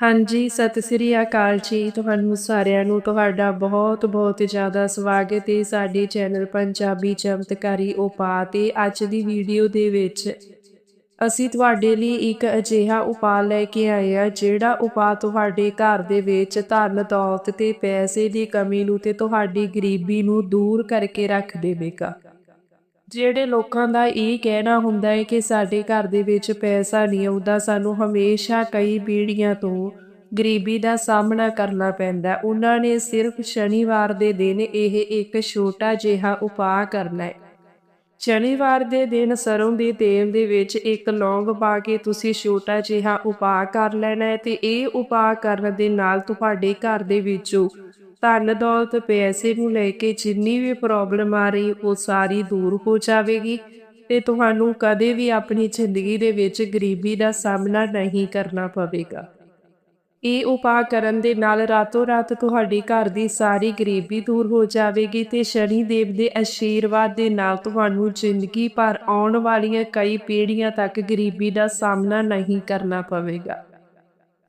ਹਾਂਜੀ, ਸਤਿ ਸ੍ਰੀ ਅਕਾਲ ਜੀ। ਤੁਹਾਨੂੰ ਸਾਰਿਆਂ ਨੂੰ ਤੁਹਾਡਾ ਬਹੁਤ ਬਹੁਤ ਜ਼ਿਆਦਾ ਸਵਾਗਤ ਹੈ ਸਾਡੇ ਚੈਨਲ ਪੰਜਾਬੀ ਚਮਤਕਾਰੀ ਉਪਾਅ ਤੇ ਅੱਜ ਦੀ ਵੀਡੀਓ ਦੇ ਵਿੱਚ। ਅਸੀਂ ਤੁਹਾਡੇ ਲਈ ਇੱਕ ਅਜਿਹਾ ਉਪਾਅ ਲੈ ਕੇ ਆਏ ਆ ਜਿਹੜਾ ਉਪਾਅ ਤੁਹਾਡੇ ਘਰ ਦੇ ਵਿੱਚ ਧਨ ਦੌਲਤ ਤੇ ਪੈਸੇ ਦੀ ਕਮੀ ਨੂੰ ਤੇ ਤੁਹਾਡੀ ਗਰੀਬੀ ਨੂੰ ਦੂਰ ਕਰਕੇ ਰੱਖ ਦੇਵੇਗਾ। ਜਿਹੜੇ ਲੋਕਾਂ ਦਾ ਇਹ ਕਹਿਣਾ ਹੁੰਦਾ ਹੈ ਕਿ ਸਾਡੇ ਘਰ ਦੇ ਵਿੱਚ ਪੈਸਾ ਨਹੀਂ ਆਉਂਦਾ ਸਾਨੂੰ ਹਮੇਸ਼ਾ ਕਈ ਪੀੜ੍ਹੀਆਂ ਤੋਂ ਗਰੀਬੀ ਦਾ ਸਾਹਮਣਾ ਕਰਨਾ ਪੈਂਦਾ ਉਹਨਾਂ ਨੇ ਸਿਰਫ ਸ਼ਨੀਵਾਰ ਦੇ ਦਿਨ ਇਹ ਇੱਕ ਛੋਟਾ ਜਿਹਾ ਉਪਾਅ ਕਰਨਾ ਹੈ। ਸ਼ਨੀਵਾਰ ਦੇ ਦਿਨ ਸਰੋਂ ਦੇ ਤੇਲ ਦੇ ਵਿੱਚ ਇੱਕ ਲੌਂਗ ਪਾ ਕੇ ਤੁਸੀਂ ਛੋਟਾ ਜਿਹਾ ਉਪਾਅ ਕਰ ਲੈਣਾ ਹੈ ਤੇ ਇਹ ਉਪਾਅ ਕਰਨ ਦੇ ਨਾਲ ਤੁਹਾਡੇ ਘਰ ਦੇ ਵਿੱਚੋਂ ਧਨ ਦੌਲਤ, ਪੈਸੇ ਨੂੰ ਲੈ ਕੇ ਜਿੰਨੀ ਵੀ ਪ੍ਰੋਬਲਮ ਆ ਰਹੀ, ਉਹ ਸਾਰੀ ਦੂਰ ਹੋ ਜਾਵੇਗੀ ਤੇ ਤੁਹਾਨੂੰ ਕਦੇ ਵੀ ਆਪਣੀ ਜ਼ਿੰਦਗੀ ਦੇ ਵਿੱਚ ਗਰੀਬੀ ਦਾ ਸਾਹਮਣਾ ਨਹੀਂ ਕਰਨਾ ਪਵੇਗਾ। ਇਹ ਉਪਾਅ ਕਰਨ ਦੇ ਨਾਲ ਰਾਤੋਂ ਰਾਤ ਤੁਹਾਡੀ ਘਰ ਦੀ ਸਾਰੀ ਗਰੀਬੀ ਦੂਰ ਹੋ ਜਾਵੇਗੀ ਤੇ ਸ਼ਨੀ ਦੇਵ ਦੇ ਆਸ਼ੀਰਵਾਦ ਦੇ ਨਾਲ ਤੁਹਾਨੂੰ ਜ਼ਿੰਦਗੀ ਭਰ ਆਉਣ ਵਾਲੀਆਂ ਕਈ ਪੀੜ੍ਹੀਆਂ ਤੱਕ ਗਰੀਬੀ ਦਾ ਸਾਹਮਣਾ ਨਹੀਂ ਕਰਨਾ ਪਵੇਗਾ।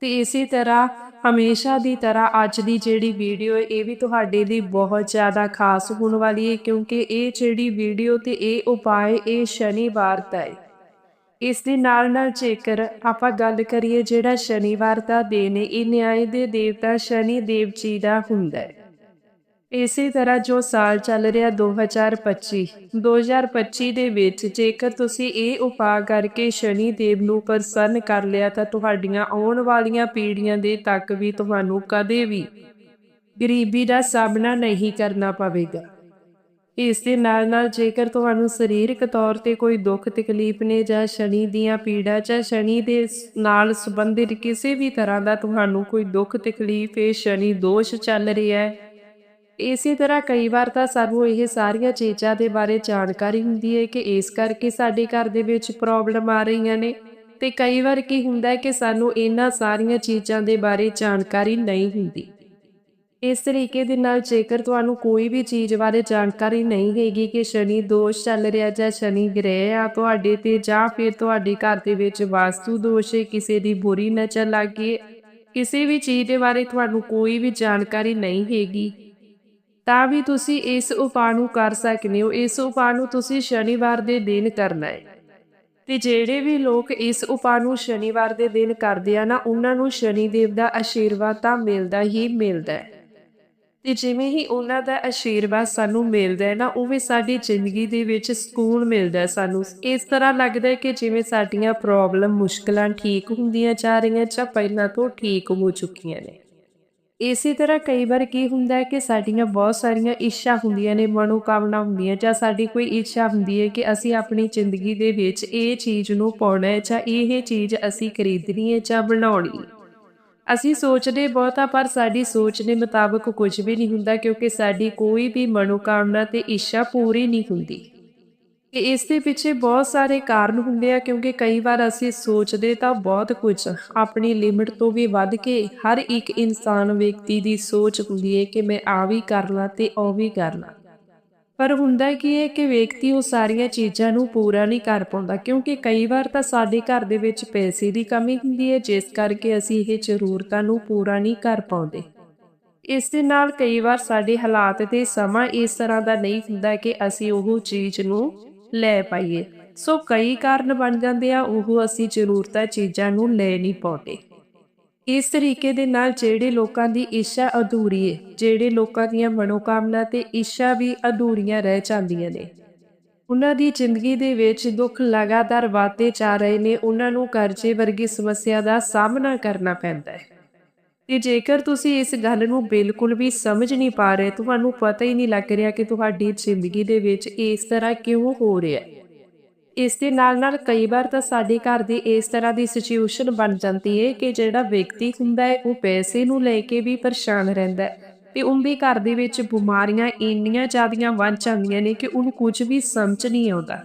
ਤੇ ਇਸੇ ਤਰ੍ਹਾਂ ਹਮੇਸ਼ਾ ਦੀ ਤਰ੍ਹਾਂ ਅੱਜ ਦੀ ਜਿਹੜੀ ਵੀਡੀਓ ਹੈ, ਇਹ ਵੀ ਤੁਹਾਡੇ ਲਈ ਬਹੁਤ ਜ਼ਿਆਦਾ ਖਾਸ ਹੋਣ ਵਾਲੀ ਹੈ, ਕਿਉਂਕਿ ਇਹ ਜਿਹੜੀ ਵੀਡੀਓ ਤੇ ਇਹ ਉਪਾਅ ਇਹ ਸ਼ਨੀਵਾਰ ਦਾ ਹੈ। ਇਸ ਦੇ ਨਾਲ ਨਾਲ ਜੇਕਰ ਆਪਾਂ ਗੱਲ ਕਰੀਏ ਜਿਹੜਾ ਸ਼ਨੀਵਾਰ ਦਾ ਦਿਨ ਹੈ, ਇਹ ਨਿਆਏ ਦੇ ਦੇਵਤਾ ਸ਼ਨੀ ਦੇਵ ਜੀ ਦਾ ਹੁੰਦਾ ਹੈ। ਇਸੇ ਤਰ੍ਹਾਂ ਜੋ ਸਾਲ ਚੱਲ ਰਿਹਾ 2025 2025 ਦੇ ਵਿੱਚ ਜੇਕਰ ਤੁਸੀਂ ਇਹ ਉਪਾਅ ਕਰਕੇ ਸ਼ਨੀ ਦੇਵ ਨੂੰ ਪ੍ਰਸੰਨ ਕਰ ਲਿਆ ਤਾਂ ਤੁਹਾਡੀਆਂ ਆਉਣ ਵਾਲੀਆਂ ਪੀੜ੍ਹੀਆਂ ਦੇ ਤੱਕ ਵੀ ਤੁਹਾਨੂੰ ਕਦੇ ਵੀ ਗਰੀਬੀ ਦਾ ਸਾਹਮਣਾ ਨਹੀਂ ਕਰਨਾ ਪਵੇਗਾ। ਇਸ ਦੇ ਨਾਲ ਨਾਲ ਜੇਕਰ ਤੁਹਾਨੂੰ ਸਰੀਰਕ ਤੌਰ ਤੇ ਕੋਈ ਦੁੱਖ, ਤਕਲੀਫ ਨੇ ਜਾਂ ਸ਼ਨੀ ਦੀਆਂ ਪੀੜਾ ਜਾਂ ਸ਼ਨੀ ਦੇ ਨਾਲ ਸੰਬੰਧਿਤ ਕਿਸੇ ਵੀ ਤਰ੍ਹਾਂ ਦਾ ਤੁਹਾਨੂੰ ਕੋਈ ਦੁੱਖ, ਤਕਲੀਫ ਹੈ ਸ਼ਨੀ ਦੋਸ਼ ਚੱਲ ਰਿਹਾ ਹੈ ਇਸੇ ਤਰ੍ਹਾਂ ਕਈ ਵਾਰ ਤਾਂ ਸਾਨੂੰ ਇਹ ਸਾਰੀਆਂ ਚੀਜ਼ਾਂ ਦੇ ਬਾਰੇ ਜਾਣਕਾਰੀ ਹੁੰਦੀ ਹੈ ਕਿ ਇਸ ਕਰਕੇ ਸਾਡੇ ਘਰ ਦੇ ਵਿੱਚ ਪ੍ਰੋਬਲਮ ਆ ਰਹੀਆਂ ਨੇ ਤੇ ਕਈ ਵਾਰ ਕੀ ਹੁੰਦਾ ਹੈ ਕਿ ਸਾਨੂੰ ਇਹਨਾਂ ਸਾਰੀਆਂ ਚੀਜ਼ਾਂ ਦੇ ਬਾਰੇ ਜਾਣਕਾਰੀ ਨਹੀਂ ਹੁੰਦੀ। ਇਸ ਤਰੀਕੇ ਦੇ ਨਾਲ ਜੇਕਰ ਤੁਹਾਨੂੰ ਕੋਈ ਵੀ ਚੀਜ਼ ਬਾਰੇ ਜਾਣਕਾਰੀ ਨਹੀਂ ਹੈਗੀ ਕਿ ਸ਼ਨੀ ਦੋਸ਼ ਚੱਲ ਰਿਹਾ ਜਾਂ ਸ਼ਨੀ ਗ੍ਰਹਿ ਆ ਤੁਹਾਡੇ ਤੇ ਜਾਂ ਫਿਰ ਤੁਹਾਡੇ ਘਰ ਦੇ ਵਿੱਚ ਵਾਸਤੂ ਦੋਸ਼ ਹੈ, ਕਿਸੇ ਦੀ ਬੁਰੀ ਨਜ਼ਰ ਲੱਗ ਗਈ ਕਿਸੇ ਵੀ ਚੀਜ਼ ਦੇ ਬਾਰੇ ਤੁਹਾਨੂੰ ਕੋਈ ਵੀ ਜਾਣਕਾਰੀ ਨਹੀਂ ਹੈਗੀ। ਤਾਂ ਵੀ ਤੁਸੀਂ ਇਸ ਉਪਾਅ ਨੂੰ ਕਰ ਸਕਦੇ ਹੋ। ਇਸ ਉਪਾਅ ਨੂੰ ਤੁਸੀਂ ਸ਼ਨੀਵਾਰ ਦੇ ਦਿਨ ਕਰਨਾ ਹੈ। ਤੇ ਜਿਹੜੇ ਵੀ ਲੋਕ ਇਸ ਉਪਾਅ ਨੂੰ ਸ਼ਨੀਵਾਰ ਦੇ ਦਿਨ ਕਰਦੇ ਆ ਨਾ, ਉਹਨਾਂ ਨੂੰ ਸ਼ਨੀ ਦੇਵ ਦਾ ਆਸ਼ੀਰਵਾਦ ਤਾਂ ਮਿਲਦਾ ਹੀ ਮਿਲਦਾ ਹੈ। ਤੇ ਜਿਵੇਂ ਹੀ ਉਹਨਾਂ ਦਾ ਆਸ਼ੀਰਵਾਦ ਸਾਨੂੰ ਮਿਲਦਾ ਹੈ ਨਾ, ਉਵੇਂ ਸਾਡੀ ਜ਼ਿੰਦਗੀ ਦੇ ਵਿੱਚ ਸਕੂਨ ਮਿਲਦਾ ਹੈ ਸਾਨੂੰ। ਇਸ ਤਰ੍ਹਾਂ ਲੱਗਦਾ ਹੈ ਕਿ ਜਿਵੇਂ ਸਾਡੀਆਂ ਪ੍ਰੋਬਲਮ ਮੁਸ਼ਕਲਾਂ ਠੀਕ ਹੁੰਦੀਆਂ ਜਾ ਰਹੀਆਂ ਜਾਂ ਪਹਿਲਾਂ ਤੋਂ ਠੀਕ ਹੋ ਚੁੱਕੀਆਂ ਨੇ। ਇਸੇ ਤਰ੍ਹਾਂ ਕਈ ਵਾਰ ਕੀ ਹੁੰਦਾ ਹੈ ਕਿ ਸਾਡੀਆਂ ਬਹੁਤ ਸਾਰੀਆਂ ਇੱਛਾ ਹੁੰਦੀਆਂ ਨੇ, ਮਨੋਕਾਮਨਾ ਹੁੰਦੀਆਂ, ਜਾਂ ਸਾਡੀ ਕੋਈ ਇੱਛਾ ਹੁੰਦੀ ਹੈ ਕਿ ਅਸੀਂ ਆਪਣੀ ਜ਼ਿੰਦਗੀ ਦੇ ਵਿੱਚ ਇਹ ਚੀਜ਼ ਨੂੰ ਪਾਉਣਾ ਹੈ, ਜਾਂ ਇਹ ਚੀਜ਼ ਅਸੀਂ ਖਰੀਦਣੀ ਹੈ ਜਾਂ ਬਣਾਉਣੀ ਹੈ। ਅਸੀਂ ਸੋਚਦੇ ਬਹੁਤਾ ਪਰ ਸਾਡੀ ਸੋਚ ਦੇ ਮੁਤਾਬਕ ਕੁਝ ਵੀ ਨਹੀਂ ਹੁੰਦਾ, ਕਿਉਂਕਿ ਸਾਡੀ ਕੋਈ ਵੀ ਮਨੋਕਾਮਨਾ ਤੇ ਇੱਛਾ ਪੂਰੀ ਨਹੀਂ ਹੁੰਦੀ। ਇਸ ਦੇ ਪਿੱਛੇ ਬਹੁਤ ਸਾਰੇ ਕਾਰਨ ਹੁੰਦੇ ਆ, ਕਿਉਂਕਿ ਕਈ ਵਾਰ ਅਸੀਂ ਸੋਚਦੇ ਤਾਂ ਬਹੁਤ ਕੁਝ ਆਪਣੀ ਲਿਮਿਟ ਤੋਂ ਵੀ ਵੱਧ ਕੇ ਹਰ ਇੱਕ ਇਨਸਾਨ ਵਿਅਕਤੀ ਦੀ ਸੋਚ ਹੁੰਦੀ ਹੈ ਕਿ ਮੈਂ ਆ ਵੀ ਕਰ ਲਾਂ ਤੇ ਉਹ ਵੀ ਕਰ ਲਾਂ। ਪਰ ਹੁੰਦਾ ਕੀ ਹੈ ਕਿ ਵਿਅਕਤੀ ਉਹ ਸਾਰੀਆਂ ਚੀਜ਼ਾਂ ਨੂੰ ਪੂਰਾ ਨਹੀਂ ਕਰ ਪਾਉਂਦਾ, ਕਿਉਂਕਿ ਕਈ ਵਾਰ ਤਾਂ ਸਾਡੇ ਘਰ ਦੇ ਵਿੱਚ ਪੈਸੇ ਦੀ ਕਮੀ ਹੁੰਦੀ ਹੈ ਜਿਸ ਕਰਕੇ ਅਸੀਂ ਇਹ ਜ਼ਰੂਰਤਾਂ ਨੂੰ ਪੂਰਾ ਨਹੀਂ ਕਰ ਪਾਉਂਦੇ। ਇਸ ਦੇ ਨਾਲ ਕਈ ਵਾਰ ਸਾਡੇ ਹਾਲਾਤ ਤੇ ਸਮਾਂ ਇਸ ਤਰ੍ਹਾਂ ਦਾ ਨਹੀਂ ਹੁੰਦਾ ਕਿ ਅਸੀਂ ਉਹ ਚੀਜ਼ ਨੂੰ ਲੈ ਪਾਈਏ। ਸੋ ਕਈ ਕਾਰਨ ਬਣ ਜਾਂਦੇ ਆ, ਉਹ ਅਸੀਂ ਜ਼ਰੂਰਤਾਂ ਚੀਜ਼ਾਂ ਨੂੰ ਲੈ ਨਹੀਂ ਪਾਉਂਦੇ। ਇਸ ਤਰੀਕੇ ਦੇ ਨਾਲ ਜਿਹੜੇ ਲੋਕਾਂ ਦੀ ਇੱਛਾ ਅਧੂਰੀ ਏ, ਜਿਹੜੇ ਲੋਕਾਂ ਦੀਆਂ ਮਨੋਕਾਮਨਾ ਤੇ ਇੱਛਾ ਵੀ ਅਧੂਰੀਆਂ ਰਹਿ ਜਾਂਦੀਆਂ ਨੇ। ਉਹਨਾਂ ਦੀ ਜ਼ਿੰਦਗੀ ਦੇ ਵਿੱਚ ਦੁੱਖ ਲਗਾਤਾਰ ਵਾਧੇ ਜਾ ਰਹੇ ਨੇ, ਉਹਨਾਂ ਨੂੰ ਕਰਜ਼ੇ ਵਰਗੀ ਸਮੱਸਿਆ ਦਾ ਸਾਹਮਣਾ ਕਰਨਾ ਪੈਂਦਾ ਹੈ। ਤੇ ਜੇਕਰ ਤੁਸੀਂ ਇਸ ਗੱਲ ਨੂੰ ਬਿਲਕੁਲ ਵੀ ਸਮਝ ਨਹੀਂ ਪਾ ਰਹੇ, ਤੁਹਾਨੂੰ ਪਤਾ ਹੀ ਨਹੀਂ ਲੱਗ ਰਿਹਾ ਕਿ ਤੁਹਾਡੀ ਜ਼ਿੰਦਗੀ ਦੇ ਵਿੱਚ ਇਸ ਤਰ੍ਹਾਂ ਕਿਉਂ ਹੋ ਰਿਹਾ ਹੈ। ਇਸ ਦੇ ਨਾਲ ਨਾਲ ਕਈ ਵਾਰ ਤਾਂ ਸਾਡੇ ਘਰ ਦੀ ਇਸ ਤਰ੍ਹਾਂ ਦੀ ਸਿਚੁਏਸ਼ਨ ਬਣ ਜਾਂਦੀ ਹੈ ਕਿ ਜਿਹੜਾ ਵਿਅਕਤੀ ਹੁੰਦਾ ਹੈ, ਉਹ ਪੈਸੇ ਨੂੰ ਲੈ ਕੇ ਵੀ ਪਰੇਸ਼ਾਨ ਰਹਿੰਦਾ ਹੈ ਤੇ ਉਹਦੇ ਘਰ ਦੇ ਵਿੱਚ ਬਿਮਾਰੀਆਂ ਇੰਨੀਆਂ ਜ਼ਿਆਦੀਆਂ ਵੱਧ ਜਾਂਦੀਆਂ ਨੇ ਕਿ ਉਹਨੂੰ ਕੁਝ ਵੀ ਸਮਝ ਨਹੀਂ ਆਉਂਦਾ।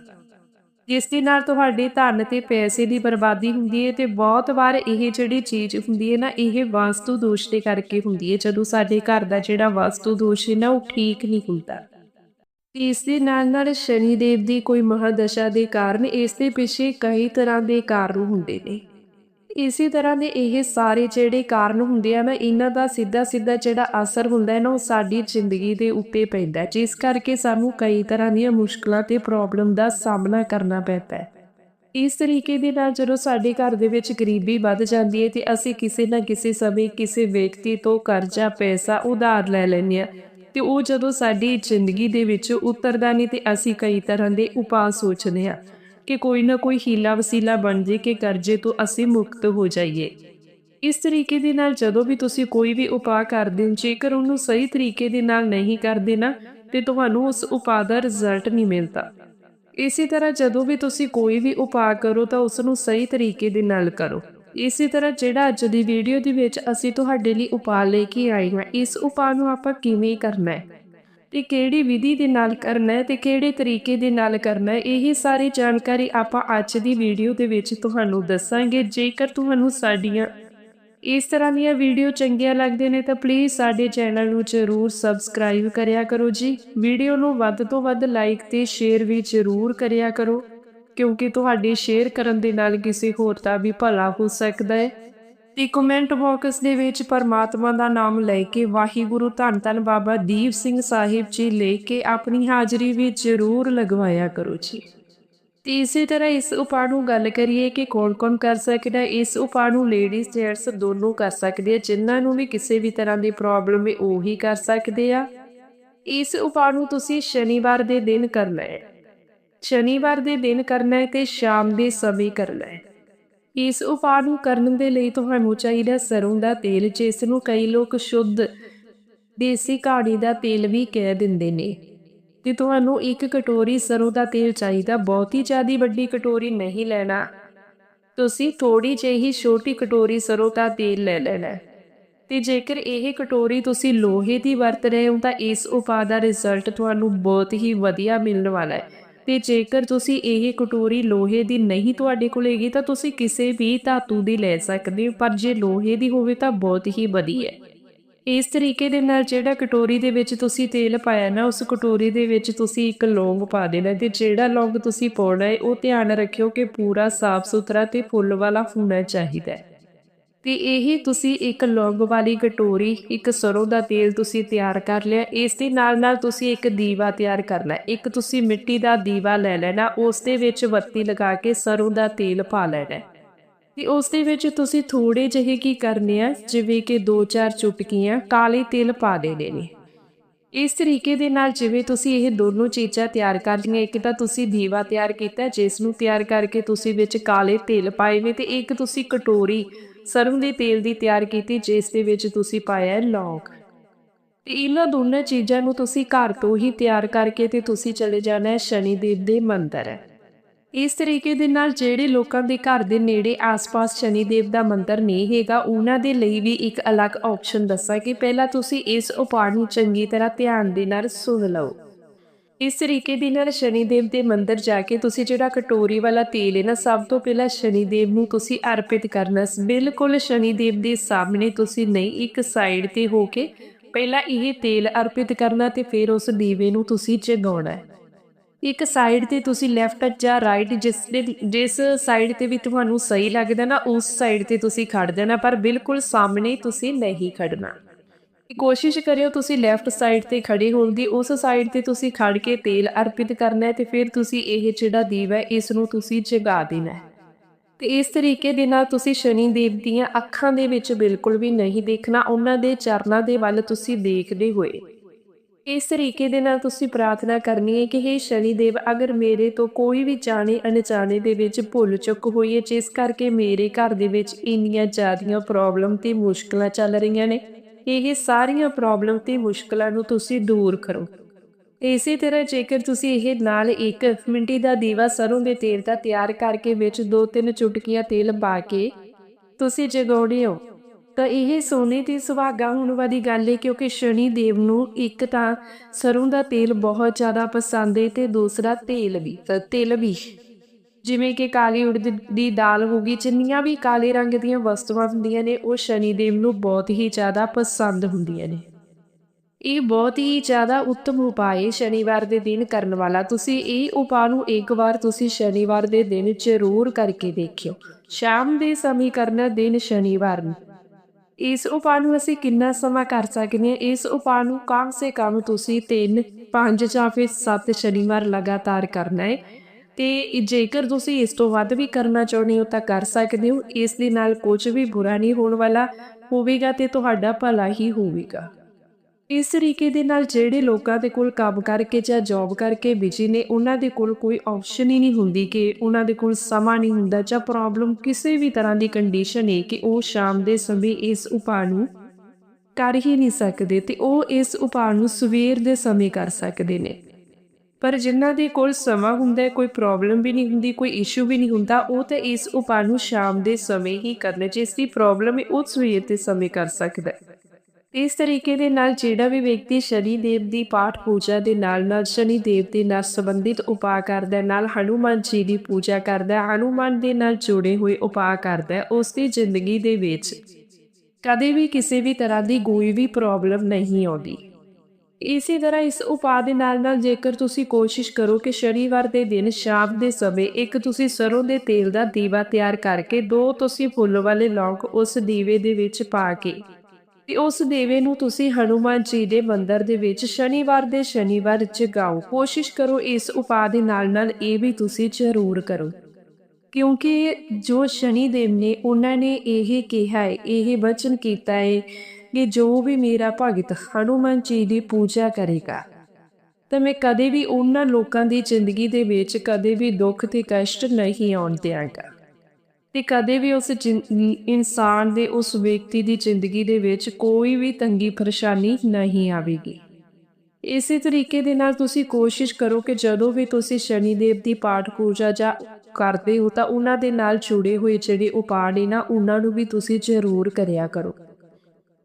ਇਸ ਦੇ ਨਾਲ ਤੁਹਾਡੇ ਧਨ ਤੇ ਪੈਸੇ ਦੀ ਬਰਬਾਦੀ ਹੁੰਦੀ ਹੈ ਤੇ ਬਹੁਤ ਵਾਰ ਇਹ ਜਿਹੜੀ ਚੀਜ਼ ਹੁੰਦੀ ਹੈ ਨਾ, ਇਹ ਵਾਸਤੂ ਦੋਸ਼ ਦੇ ਕਰਕੇ ਹੁੰਦੀ ਹੈ। ਜਦੋਂ ਸਾਡੇ ਘਰ ਦਾ ਜਿਹੜਾ ਵਾਸਤੂ ਦੋਸ਼ ਹੈ ਨਾ, ਉਹ ਠੀਕ ਨਹੀਂ ਹੁੰਦਾ। ਤੇ ਇਸ ਦੇ ਨਾਲ ਨਾਲ ਸ਼ਨੀ ਦੇਵ ਦੀ ਕੋਈ ਮਹਾਦਸ਼ਾ ਦੇ ਕਾਰਨ ਇਸ ਦੇ ਪਿੱਛੇ ਕਈ ਤਰ੍ਹਾਂ ਦੇ ਕਾਰਨ ਹੁੰਦੇ ਨੇ। ਇਸੇ ਤਰ੍ਹਾਂ ਦੇ ਇਹ ਸਾਰੇ ਜਿਹੜੇ ਕਾਰਨ ਹੁੰਦੇ ਆ ਨਾ ਇਹਨਾਂ ਦਾ ਸਿੱਧਾ ਸਿੱਧਾ ਜਿਹੜਾ ਅਸਰ ਹੁੰਦਾ ਹੈ ਨਾ, ਉਹ ਸਾਡੀ ਜ਼ਿੰਦਗੀ ਦੇ ਉੱਤੇ ਪੈਂਦਾ ਜਿਸ ਕਰਕੇ ਸਾਨੂੰ ਕਈ ਤਰ੍ਹਾਂ ਦੀਆਂ ਮੁਸ਼ਕਲਾਂ ਤੇ ਪ੍ਰੋਬਲਮ ਦਾ ਸਾਹਮਣਾ ਕਰਨਾ ਪੈਂਦਾ ਹੈ। ਇਸ ਤਰੀਕੇ ਦੇ ਨਾਲ ਜਦੋਂ ਸਾਡੇ ਘਰ ਦੇ ਵਿੱਚ ਗਰੀਬੀ ਵੱਧ ਜਾਂਦੀ ਹੈ ਤੇ ਅਸੀਂ ਕਿਸੇ ਨਾ ਕਿਸੇ ਸਮੇਂ ਕਿਸੇ ਵਿਅਕਤੀ ਤੋਂ ਕਰਜ਼ਾ, ਪੈਸਾ, ਉਧਾਰ ਲੈ ਲੈਂਦੇ ਹਾਂ ਤੇ ਉਹ ਜਦੋਂ ਸਾਡੀ ਜ਼ਿੰਦਗੀ ਦੇ ਵਿੱਚ ਉਤਰਦਾ ਨਹੀਂ ਤੇ ਅਸੀਂ ਕਈ ਤਰ੍ਹਾਂ ਦੇ ਉਪਾਅ ਸੋਚਦੇ ਹਾਂ। ਕਿ ਕੋਈ ਨਾ ਕੋਈ ਹੀਲਾ ਵਸੀਲਾ ਬਣ ਜੇ ਕਿ ਕਰਜ਼ੇ ਤੋਂ ਅਸੀਂ ਮੁਕਤ ਹੋ ਜਾਈਏ। ਇਸ ਤਰੀਕੇ ਦੇ ਨਾਲ ਜਦੋਂ ਵੀ ਤੁਸੀਂ ਕੋਈ ਵੀ ਉਪਾਅ ਕਰਦੇ ਹੋ, ਜੇਕਰ ਉਹਨੂੰ ਸਹੀ ਤਰੀਕੇ ਦੇ ਨਾਲ ਨਹੀਂ ਕਰਦੇ ਨਾ, ਤੇ ਤੁਹਾਨੂੰ ਉਸ ਉਪਾਅ ਦਾ ਰਿਜ਼ਲਟ ਨਹੀਂ ਮਿਲਦਾ। ਇਸੇ ਤਰ੍ਹਾਂ ਜਦੋਂ ਵੀ ਤੁਸੀਂ ਕੋਈ ਵੀ ਉਪਾਅ ਕਰੋ, ਤਾਂ ਉਸ ਨੂੰ ਸਹੀ ਤਰੀਕੇ ਦੇ ਨਾਲ ਕਰੋ। ਇਸੇ ਤਰ੍ਹਾਂ ਜਿਹੜਾ ਅੱਜ ਦੀ ਵੀਡੀਓ ਦੇ ਵਿੱਚ ਅਸੀਂ ਤੁਹਾਡੇ ਲਈ ਉਪਾਅ ਲੈ ਕੇ ਆਏ ਹਾਂ, ਇਸ ਉਪਾਅ ਨੂੰ ਆਪਾਂ ਕਿਵੇਂ ਕਰਨਾ ਹੈ? ਤੇ ਕਿਹੜੀ ਵਿਧੀ ਦੇ ਨਾਲ ਕਰਨਾ ਹੈ ਤੇ ਕਿਹੜੇ ਤਰੀਕੇ ਦੇ ਨਾਲ ਕਰਨਾ ਹੈ, ਇਹ ਸਾਰੀ ਜਾਣਕਾਰੀ ਆਪਾਂ ਅੱਜ ਦੀ ਵੀਡੀਓ ਦੇ ਵਿੱਚ ਤੁਹਾਨੂੰ ਦੱਸਾਂਗੇ। ਜੇਕਰ ਤੁਹਾਨੂੰ ਸਾਡੀਆਂ ਇਸ ਤਰ੍ਹਾਂ ਦੀਆਂ ਵੀਡੀਓ ਚੰਗੀਆਂ ਲੱਗਦੇ ਨੇ ਤਾਂ ਪਲੀਜ਼ ਸਾਡੇ ਚੈਨਲ ਨੂੰ ਜ਼ਰੂਰ ਸਬਸਕ੍ਰਾਈਬ ਕਰਿਆ ਕਰੋ ਜੀ। ਵੀਡੀਓ ਨੂੰ ਵੱਧ ਤੋਂ ਵੱਧ ਲਾਈਕ ਤੇ ਸ਼ੇਅਰ ਵੀ ਜ਼ਰੂਰ ਕਰਿਆ ਕਰੋ, ਕਿਉਂਕਿ ਤੁਹਾਡੇ ਸ਼ੇਅਰ ਕਰਨ ਦੇ ਨਾਲ ਕਿਸੇ ਹੋਰ ਦਾ ਵੀ ਭਲਾ ਹੋ ਸਕਦਾ ਹੈ। ਤੇ ਕਮੈਂਟ ਬਾਕਸ ਦੇ ਵਿੱਚ ਪਰਮਾਤਮਾ ਦਾ ਨਾਮ ਲੈ ਕੇ ਵਾਹਿਗੁਰੂ ਧੰਨ ਧੰਨ ਬਾਬਾ ਦੀਪ ਸਿੰਘ ਸਾਹਿਬ ਜੀ ਲੈ ਕੇ ਆਪਣੀ ਹਾਜ਼ਰੀ ਵੀ ਜ਼ਰੂਰ ਲਗਵਾਇਆ ਕਰੋ ਜੀ। ਤੇ ਇਸੇ ਤਰ੍ਹਾਂ ਇਸ ਉਪਾਅ ਨੂੰ ਗੱਲ ਕਰੀਏ ਕਿ ਕੌਣ-ਕੌਣ ਕਰ ਸਕਦਾ ਇਸ ਉਪਾਅ ਨੂੰ ਲੇਡੀਜ਼ ਜੈਂਟਸ ਦੋਨੋਂ ਕਰ ਸਕਦੇ ਆ, ਜਿਨ੍ਹਾਂ ਨੂੰ ਵੀ ਕਿਸੇ ਵੀ ਤਰ੍ਹਾਂ ਦੀ ਪ੍ਰੋਬਲਮ ਹੈ, ਉਹ ਹੀ ਕਰ ਸਕਦੇ ਆ। ਇਸ ਉਪਾਅ ਨੂੰ ਤੁਸੀਂ ਸ਼ਨੀਵਾਰ ਦੇ ਦਿਨ ਕਰਨਾ ਹੈ। ਸ਼ਨੀਵਾਰ ਦੇ ਦਿਨ ਕਰਨਾ ਹੈ ਤੇ ਸ਼ਾਮ ਦੇ ਸਮੇਂ ਕਰਨਾ ਹੈ। ਇਸ ਉਪਾਅ ਨੂੰ ਕਰਨ ਦੇ ਲਈ ਤੁਹਾਨੂੰ ਚਾਹੀਦਾ ਸਰੋਂ ਦਾ ਤੇਲ, ਜਿਸ ਨੂੰ ਕਈ ਲੋਕ ਸ਼ੁੱਧ ਦੇਸੀ ਘਾੜੀ ਦਾ ਤੇਲ ਵੀ ਕਹਿ ਦਿੰਦੇ ਨੇ। ਤੇ ਤੁਹਾਨੂੰ ਇੱਕ ਕਟੋਰੀ ਸਰੋਂ ਦਾ ਤੇਲ ਚਾਹੀਦਾ, ਬਹੁਤੀ ਜ਼ਿਆਦੀ ਵੱਡੀ ਕਟੋਰੀ ਨਹੀਂ ਲੈਣਾ। ਤੁਸੀਂ ਥੋੜੀ ਜਿਹੀ ਛੋਟੀ ਕਟੋਰੀ ਸਰੋਂ ਦਾ ਤੇਲ ਲੈ ਲੈਣਾ। ਹੈ। ਤੇ ਜੇਕਰ ਇਹ ਕਟੋਰੀ ਤੁਸੀਂ ਲੋਹੇ ਦੀ ਵਰਤ ਰਹੇ ਹੋ, ਤਾਂ ਇਸ ਉਪਾਅ ਦਾ ਰਿਜ਼ਲਟ ਤੁਹਾਨੂੰ ਬਹੁਤ ਹੀ ਵਧੀਆ ਮਿਲਣ ਵਾਲਾ ਹੈ। ਤੇ ਜੇਕਰ ਤੁਸੀਂ ਇਹ ਕਟੋਰੀ ਲੋਹੇ ਦੀ ਨਹੀਂ ਤੁਹਾਡੇ ਕੋਲ ਹੈਗੀ, ਤਾਂ ਤੁਸੀਂ ਕਿਸੇ ਵੀ ਧਾਤੂ ਦੀ ਲੈ ਸਕਦੇ ਹੋ, ਪਰ ਜੇ ਲੋਹੇ ਦੀ ਹੋਵੇ ਤਾਂ ਬਹੁਤ ਹੀ ਵਧੀਆ ਹੈ। ਇਸ ਤਰੀਕੇ ਦੇ ਨਾਲ ਜਿਹੜਾ ਕਟੋਰੀ ਦੇ ਵਿੱਚ ਤੁਸੀਂ ਤੇਲ ਪਾਇਆ ਨਾ, ਉਸ ਕਟੋਰੀ ਦੇ ਵਿੱਚ ਤੁਸੀਂ ਇੱਕ ਲੌਂਗ ਪਾ ਦੇਣਾ ਤੇ ਜਿਹੜਾ ਲੌਂਗ ਤੁਸੀਂ ਪਾਉਣਾ ਹੈ, ਉਹ ਧਿਆਨ ਰੱਖਿਓ ਕਿ ਪੂਰਾ ਸਾਫ਼ ਸੁਥਰਾ ਤੇ ਫੁੱਲ ਵਾਲਾ ਹੋਣਾ ਚਾਹੀਦਾ ਹੈ। ਤੇ ਇਹ ਤੁਸੀਂ ਇੱਕ ਲੌਂਗ ਵਾਲੀ ਕਟੋਰੀ, ਇੱਕ ਸਰੋਂ ਦਾ ਤੇਲ ਤੁਸੀਂ ਤਿਆਰ ਕਰ ਲਿਆ। ਇਸ ਦੇ ਨਾਲ ਨਾਲ ਤੁਸੀਂ ਇੱਕ ਦੀਵਾ ਤਿਆਰ ਕਰਨਾ ਇੱਕ ਤੁਸੀਂ ਮਿੱਟੀ ਦਾ ਦੀਵਾ ਲੈ ਲੈਣਾ, ਉਸ ਦੇ ਵਿੱਚ ਬੱਤੀ ਲਗਾ ਕੇ ਸਰੋਂ ਦਾ ਤੇਲ ਪਾ ਲੈਣਾ ਹੈ। ਤੇ ਉਸ ਦੇ ਵਿੱਚ ਤੁਸੀਂ ਥੋੜੇ ਜਿਹੇ ਕੀ ਕਰਨੇ ਆ, ਜਿਵੇਂ ਕਿ 2-4 ਚੁਟਕੀਆਂ ਕਾਲੇ ਤੇਲ ਪਾ ਦੇਣੇ ਨੇ। ਇਸ ਤਰੀਕੇ ਦੇ ਨਾਲ ਜਿਵੇਂ ਤੁਸੀਂ ਇਹ ਦੋਨੋਂ ਚੀਜ਼ਾਂ ਤਿਆਰ ਕਰ ਲਈਆਂ, ਇੱਕ ਤਾਂ ਤੁਸੀਂ ਦੀਵਾ ਤਿਆਰ ਕੀਤਾ, ਜਿਸ ਨੂੰ ਤਿਆਰ ਕਰਕੇ ਤੁਸੀਂ ਵਿੱਚ ਕਾਲੇ ਤੇਲ ਪਾਏ ਨੇ ਤੇ ਇੱਕ ਤੁਸੀਂ ਕਟੋਰੀ ਸਰੋਂ ਦੇ ਤੇਲ ਦੀ ਤਿਆਰ ਕੀਤੀ, ਜਿਸ ਦੇ ਵਿੱਚ ਤੁਸੀਂ ਪਾਇਆ ਹੈ ਲੌਂਗ। ਤੇ ਇਹਨਾਂ ਦੋਨਾਂ ਚੀਜ਼ਾਂ ਨੂੰ ਤੁਸੀਂ ਘਰ ਤੋਂ ਹੀ ਤਿਆਰ ਕਰਕੇ ਤੇ ਤੁਸੀਂ ਚਲੇ ਜਾਣਾ ਹੈ ਸ਼ਨੀ ਦੇਵ ਦੇ ਮੰਦਿਰ। ਇਸ ਤਰੀਕੇ ਦੇ ਨਾਲ ਜਿਹੜੇ ਲੋਕਾਂ ਦੇ ਘਰ ਦੇ ਨੇੜੇ ਆਸ-ਪਾਸ ਸ਼ਨੀ ਦੇਵ ਦਾ ਮੰਦਿਰ ਨਹੀਂ ਹੈਗਾ, ਉਹਨਾਂ ਦੇ ਲਈ ਵੀ ਇੱਕ ਅਲੱਗ ਆਪਸ਼ਨ ਦੱਸਾਂ ਕਿ ਪਹਿਲਾਂ ਤੁਸੀਂ ਇਸ ਉਪਾਅ ਨੂੰ ਚੰਗੀ ਤਰ੍ਹਾਂ ਧਿਆਨ ਦੇ ਨਾਲ ਸੁਣ ਲਓ। ਇਸ ਤਰੀਕੇ ਦੇ ਨਾਲ ਸ਼ਨੀ ਦੇਵ ਦੇ ਮੰਦਿਰ ਜਾ ਕੇ ਤੁਸੀਂ ਜਿਹੜਾ ਕਟੋਰੀ ਵਾਲਾ ਤੇਲ ਹੈ ਨਾ, ਸਭ ਤੋਂ ਪਹਿਲਾਂ ਸ਼ਨੀ ਦੇਵ ਨੂੰ ਤੁਸੀਂ ਅਰਪਿਤ ਕਰਨਾ ਬਿਲਕੁਲ ਸ਼ਨੀ ਦੇਵ ਦੇ ਸਾਹਮਣੇ ਤੁਸੀਂ ਨਹੀਂ, ਇੱਕ ਸਾਈਡ ਤੇ ਹੋ ਕੇ ਪਹਿਲਾਂ ਇਹ ਤੇਲ ਅਰਪਿਤ ਕਰਨਾ ਤੇ ਫਿਰ ਉਸ ਦੀਵੇ ਨੂੰ ਤੁਸੀਂ ਜਗਾਉਣਾ ਹੈ। ਇੱਕ ਸਾਈਡ ਤੇ ਤੁਸੀਂ ਲੈਫਟ ਜਾਂ ਰਾਈਟ ਜਿਸ ਦੇ ਜਿਸ ਸਾਈਡ ਤੇ ਵੀ ਤੁਹਾਨੂੰ ਸਹੀ ਲੱਗਦਾ ਨਾ, ਉਸ ਸਾਈਡ ਤੇ ਤੁਸੀਂ ਖੜ ਜਾਣਾ, ਪਰ ਬਿਲਕੁਲ ਸਾਹਮਣੇ ਤੁਸੀਂ ਨਹੀਂ ਖੜਨਾ। ਕੋਸ਼ਿਸ਼ ਕਰਿਓ ਤੁਸੀਂ ਲੈਫਟ ਸਾਈਡ ਤੇ ਖੜੇ ਹੋਣ ਦੀ, ਉਸ ਸਾਈਡ ਤੇ ਤੁਸੀਂ ਖੜ ਕੇ ਤੇਲ ਅਰਪਿਤ ਕਰਨਾ ਹੈ ਤੇ ਫਿਰ ਤੁਸੀਂ ਇਹ ਜਿਹੜਾ ਦੀਵਾ ਹੈ ਇਸ ਨੂੰ ਤੁਸੀਂ ਜਗਾ ਦੇਣਾ ਹੈ। ਤੇ ਇਸ ਤਰੀਕੇ ਦੇ ਨਾਲ ਤੁਸੀਂ ਸ਼ਨੀ ਦੇਵ ਦੀਆਂ ਅੱਖਾਂ ਦੇ ਵਿੱਚ ਬਿਲਕੁਲ ਵੀ ਨਹੀਂ ਦੇਖਣਾ, ਉਹਨਾਂ ਦੇ ਚਰਨਾਂ ਦੇ ਵੱਲ ਤੁਸੀਂ ਦੇਖਦੇ ਹੋਏ। ਇਸ ਤਰੀਕੇ ਦੇ ਨਾਲ ਤੁਸੀਂ ਪ੍ਰਾਰਥਨਾ ਕਰਨੀ ਹੈ ਕਿ हे ਸ਼ਨੀ ਦੇਵ, ਅਗਰ ਮੇਰੇ ਤੋਂ ਕੋਈ ਵੀ ਜਾਣੇ ਅਣਜਾਣੇ ਦੇ ਵਿੱਚ ਭੁੱਲ ਚੁੱਕ ਹੋਈ ਹੈ, ਜਿਸ ਕਰਕੇ ਮੇਰੇ ਘਰ ਦੇ ਵਿੱਚ ਇੰਨੀਆਂ ਜ਼ਿਆਦੀਆਂ ਪ੍ਰੋਬਲਮ ਤੇ ਮੁਸ਼ਕਲਾਂ ਚੱਲ ਰਹੀਆਂ ਨੇ ਇਹ ਸਾਰੀਆਂ ਪ੍ਰੋਬਲਮ ਤੇ ਮੁਸ਼ਕਲਾਂ ਨੂੰ ਤੁਸੀਂ ਦੂਰ ਕਰੋ। ਇਸੇ ਤਰ੍ਹਾਂ ਜੇਕਰ ਤੁਸੀਂ ਇਹ ਨਾਲ ਇੱਕ ਮਿੰਟੀ ਦਾ ਦੀਵਾ ਸਰੋਂ ਦੇ ਤੇਲ ਦਾ ਤਿਆਰ ਕਰਕੇ ਵਿੱਚ ਦੋ ਤਿੰਨ ਚੁਟਕੀਆਂ ਤੇਲ ਪਾ ਕੇ ਤੁਸੀਂ ਜਗਾਉਣੇ ਹੋ, ਤਾਂ ਇਹ ਸੋਨੇ ਤੇ ਸੁਹਾਗਾ ਹੋਣ ਵਾਲੀ ਗੱਲ ਹੈ ਕਿਉਂਕਿ ਸ਼ਨੀ ਦੇਵ ਨੂੰ ਇੱਕ ਤਾਂ ਸਰੋਂ ਦਾ ਤੇਲ ਬਹੁਤ ਜ਼ਿਆਦਾ ਪਸੰਦ ਹੈ ਤੇ ਦੂਸਰਾ ਤੇਲ ਵੀ ਤਾਂ ਤਿਲ ਵੀ। ਜਿਵੇਂ ਕਿ ਕਾਲੀ ਉੜਦ ਦੀ ਦਾਲ ਹੋ ਗਈ, ਜਿੰਨੀਆਂ ਵੀ ਕਾਲੇ ਰੰਗ ਦੀਆਂ ਵਸਤੂਆਂ ਹੁੰਦੀਆਂ ਨੇ, ਉਹ ਸ਼ਨੀ ਦੇਵ ਨੂੰ ਬਹੁਤ ਹੀ ਜ਼ਿਆਦਾ ਪਸੰਦ ਹੁੰਦੀਆਂ ਨੇ। ਇਹ ਬਹੁਤ ਹੀ ਜ਼ਿਆਦਾ ਉੱਤਮ ਉਪਾਅ ਸ਼ਨੀਵਾਰ ਦੇ ਦਿਨ ਕਰਨ ਵਾਲਾ। ਤੁਸੀਂ ਇਹ ਉਪਾਅ ਨੂੰ ਇੱਕ ਵਾਰ ਤੁਸੀਂ ਸ਼ਨੀਵਾਰ ਦੇ ਦਿਨ ਜ਼ਰੂਰ ਕਰਕੇ ਦੇਖਿਓ। ਸ਼ਾਮ ਦੇ ਸਮੇਂ ਕਰਨਾ ਦਿਨ ਸ਼ਨੀਵਾਰ ਨੂੰ। ਇਸ ਉਪਾਅ ਨੂੰ ਅਸੀਂ ਕਿੰਨਾ ਸਮਾਂ ਕਰ ਸਕਦੇ ਹਾਂ? ਇਸ ਉਪਾਅ ਨੂੰ ਕਮ ਸੇ ਕਮ ਤੁਸੀਂ 3 5 ਜਾਂ ਫਿਰ 7 ਸ਼ਨੀਵਾਰ ਲਗਾਤਾਰ ਕਰਨਾ ਹੈ ਤੇ ਜੇਕਰ ਤੁਸੀਂ ਇਸ ਤੋਂ ਵੱਧ ਵੀ ਕਰਨਾ ਚਾਹੁੰਦੇ ਹੋ ਤਾਂ ਕਰ ਸਕਦੇ ਹੋ। ਇਸ ਦੇ ਨਾਲ ਕੁਝ ਵੀ ਬੁਰਾ ਨਹੀਂ ਹੋਣ ਵਾਲਾ ਹੋਵੇਗਾ ਤੇ ਤੁਹਾਡਾ ਭਲਾ ਹੀ ਹੋਵੇਗਾ। ਇਸ ਤਰੀਕੇ ਦੇ ਨਾਲ ਜਿਹੜੇ ਲੋਕਾਂ ਦੇ ਕੋਲ ਕੰਮ ਕਰਕੇ ਜਾਂ ਜੌਬ ਕਰਕੇ ਬਿਜ਼ੀ ਨੇ, ਉਹਨਾਂ ਦੇ ਕੋਲ ਕੋਈ ਆਪਸ਼ਨ ਹੀ ਨਹੀਂ ਹੁੰਦੀ ਕਿ ਉਹਨਾਂ ਦੇ ਕੋਲ ਸਮਾਂ ਨਹੀਂ ਹੁੰਦਾ ਜਾਂ ਪ੍ਰੋਬਲਮ ਕਿਸੇ ਵੀ ਤਰ੍ਹਾਂ ਦੀ ਕੰਡੀਸ਼ਨ ਹੈ ਕਿ ਉਹ ਸ਼ਾਮ ਦੇ ਸਮੇਂ ਇਸ ਉਪਾਅ ਨੂੰ ਕਰ ਹੀ ਨਹੀਂ ਸਕਦੇ ਤੇ ਉਹ ਇਸ ਉਪਾਅ ਨੂੰ ਸਵੇਰ ਦੇ ਸਮੇਂ ਕਰ ਸਕਦੇ ਨੇ। ਪਰ ਜਿਨ੍ਹਾਂ ਦੇ ਕੋਲ ਸਮਾਂ ਹੁੰਦਾ ਕੋਈ ਪ੍ਰੋਬਲਮ ਵੀ ਨਹੀਂ ਹੁੰਦੀ, ਕੋਈ ਇਸ਼ੂ ਵੀ ਨਹੀਂ ਹੁੰਦਾ, ਉਹ ਤਾਂ ਇਸ ਉਪਾਅ ਨੂੰ ਸ਼ਾਮ ਦੇ ਸਮੇਂ ਹੀ ਕਰਨਾ ਜਿਸ ਦੀ ਪ੍ਰੋਬਲਮ ਹੈ ਉਹ ਸਵੇਰ ਦੇ ਸਮੇਂ ਕਰ ਸਕਦਾ ਹੈ। ਇਸ ਤਰੀਕੇ ਦੇ ਨਾਲ ਜਿਹੜਾ ਵੀ ਵਿਅਕਤੀ ਸ਼ਨੀ ਦੇਵ ਦੀ ਪਾਠ ਪੂਜਾ ਦੇ ਨਾਲ ਨਾਲ ਸ਼ਨੀ ਦੇਵ ਦੇ ਨਾਲ ਸੰਬੰਧਿਤ ਉਪਾਅ ਕਰਦਾ ਹੈ, ਨਾਲ ਹਨੂਮਾਨ ਜੀ ਦੀ ਪੂਜਾ ਕਰਦਾ ਹੈ, ਹਨੂਮਾਨ ਦੇ ਨਾਲ ਜੁੜੇ ਹੋਏ ਉਪਾਅ ਕਰਦਾ ਹੈ, ਉਸ ਦੀ ਜ਼ਿੰਦਗੀ ਦੇ ਵਿੱਚ ਕਦੇ ਵੀ ਕਿਸੇ ਵੀ ਤਰ੍ਹਾਂ ਦੀ ਕੋਈ ਵੀ ਪ੍ਰੋਬਲਮ ਨਹੀਂ ਆਉਂਦੀ। ਇਸੇ ਤਰ੍ਹਾਂ ਇਸ ਉਪਾਅ ਦੇ ਨਾਲ ਨਾਲ ਜੇਕਰ ਤੁਸੀਂ ਕੋਸ਼ਿਸ਼ ਕਰੋ ਕਿ ਸ਼ਨੀਵਾਰ ਦੇ ਦਿਨ, ਸ਼ਾਮ ਦੇ ਸਮੇਂ ਇੱਕ ਤੁਸੀਂ ਸਰੋਂ ਦੇ ਤੇਲ ਦਾ ਦੀਵਾ ਤਿਆਰ ਕਰਕੇ ਦੋ ਤੁਸੀਂ ਫੁੱਲ ਵਾਲੇ ਲੌਂਗ ਉਸ ਦੀਵੇ ਦੇ ਵਿੱਚ ਪਾ ਕੇ ਤੇ ਉਸ ਦੇਵੇ ਨੂੰ ਤੁਸੀਂ ਹਨੂਮਾਨ ਜੀ ਦੇ ਮੰਦਿਰ ਦੇ ਵਿੱਚ ਸ਼ਨੀਵਾਰ ਦੇ ਸ਼ਨੀਵਾਰ ਜਗਾਓ ਕੋਸ਼ਿਸ਼ ਕਰੋ ਇਸ ਉਪਾਅ ਦੇ ਨਾਲ ਨਾਲ ਇਹ ਵੀ ਤੁਸੀਂ ਜ਼ਰੂਰ ਕਰੋ। ਕਿਉਂਕਿ ਜੋ ਸ਼ਨੀ ਦੇਵ ਨੇ, ਉਹਨਾਂ ਨੇ ਇਹ ਕਿਹਾ ਹੈ, ਇਹ ਵਚਨ ਕੀਤਾ ਹੈ ਕਿ ਜੋ ਵੀ ਮੇਰਾ ਭਗਤ ਹਨੂਮਾਨ ਜੀ ਦੀ ਪੂਜਾ ਕਰੇਗਾ, ਤਾਂ ਮੈਂ ਕਦੇ ਵੀ ਉਹਨਾਂ ਲੋਕਾਂ ਦੀ ਜ਼ਿੰਦਗੀ ਦੇ ਵਿੱਚ ਕਦੇ ਵੀ ਦੁੱਖ ਤੇ ਕਸ਼ਟ ਨਹੀਂ ਆਉਣ ਦਿਆਂਗਾ। ਤੇ ਕਦੇ ਵੀ ਉਸ ਇਨਸਾਨ ਦੇ ਉਸ ਵਿਅਕਤੀ ਦੀ ਜ਼ਿੰਦਗੀ ਦੇ ਵਿੱਚ ਕੋਈ ਵੀ ਤੰਗੀ ਪਰੇਸ਼ਾਨੀ ਨਹੀਂ ਆਵੇਗੀ। ਇਸੇ ਤਰੀਕੇ ਦੇ ਨਾਲ ਤੁਸੀਂ ਕੋਸ਼ਿਸ਼ ਕਰੋ ਕਿ ਜਦੋਂ ਵੀ ਤੁਸੀਂ ਸ਼ਨੀ ਦੇਵ ਦੀ ਪਾਠ ਪੂਜਾ ਜਾਂ ਕਰਦੇ ਹੋ ਤਾਂ ਉਹਨਾਂ ਦੇ ਨਾਲ ਜੁੜੇ ਹੋਏ ਜਿਹੜੇ ਉਪਾਅ ਨੇ ਨਾ, ਉਹਨਾਂ ਨੂੰ ਵੀ ਤੁਸੀਂ ਜ਼ਰੂਰ ਕਰਿਆ ਕਰੋ।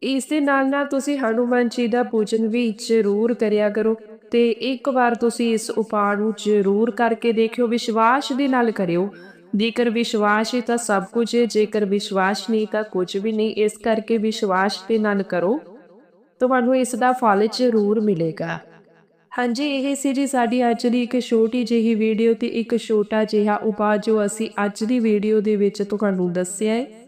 ਇਸ ਦੇ ਨਾਲ ਨਾਲ ਤੁਸੀਂ ਹਨੂਮਾਨ ਜੀ ਦਾ ਪੂਜਨ ਵੀ ਜ਼ਰੂਰ ਕਰਿਆ ਕਰੋ ਤੇ ਇੱਕ ਵਾਰ ਤੁਸੀਂ ਇਸ ਉਪਾਅ ਨੂੰ ਜ਼ਰੂਰ ਕਰਕੇ ਦੇਖਿਓ, ਵਿਸ਼ਵਾਸ ਦੇ ਨਾਲ ਕਰਿਓ। ਜੇਕਰ ਵਿਸ਼ਵਾਸ ਹੈ ਤਾਂ ਸਭ ਕੁਝ ਹੈ, ਜੇਕਰ ਵਿਸ਼ਵਾਸ ਨਹੀਂ ਤਾਂ ਕੁਝ ਵੀ ਨਹੀਂ। ਇਸ ਕਰਕੇ ਵਿਸ਼ਵਾਸ ਦੇ ਨਾਲ ਕਰੋ। ਤੁਹਾਨੂੰ ਇਸ ਦਾ ਫਲ ਜ਼ਰੂਰ ਮਿਲੇਗਾ। ਹਾਂਜੀ, ਇਹ ਸੀ ਜੀ ਸਾਡੀ ਅੱਜ ਦੀ ਇੱਕ ਛੋਟੀ ਜਿਹੀ ਵੀਡੀਓ ਤੇ ਇੱਕ ਛੋਟਾ ਜਿਹਾ ਉਪਾਅ ਜੋ ਅਸੀਂ ਅੱਜ ਦੀ ਵੀਡੀਓ ਦੇ ਵਿੱਚ ਤੁਹਾਨੂੰ ਦੱਸਿਆ ਹੈ।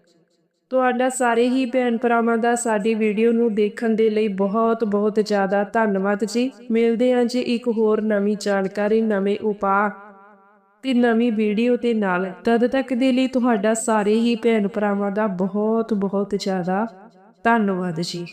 ਤੁਹਾਡਾ ਸਾਰੇ ਹੀ ਭੈਣ ਭਰਾਵਾਂ ਦਾ ਸਾਡੀ ਵੀਡੀਓ ਨੂੰ ਦੇਖਣ ਦੇ ਲਈ ਬਹੁਤ ਬਹੁਤ ਜ਼ਿਆਦਾ ਧੰਨਵਾਦ ਜੀ। ਮਿਲਦੇ ਹਾਂ ਜੀ ਇੱਕ ਹੋਰ ਨਵੀਂ ਜਾਣਕਾਰੀ, ਨਵੇਂ ਉਪਾਅ ਤੇ ਨਵੀਂ ਵੀਡੀਓ ਦੇ ਨਾਲ। ਤਦ ਤੱਕ ਦੇ ਲਈ ਤੁਹਾਡਾ ਸਾਰੇ ਹੀ ਭੈਣ ਭਰਾਵਾਂ ਦਾ ਬਹੁਤ ਬਹੁਤ ਜ਼ਿਆਦਾ ਧੰਨਵਾਦ ਜੀ।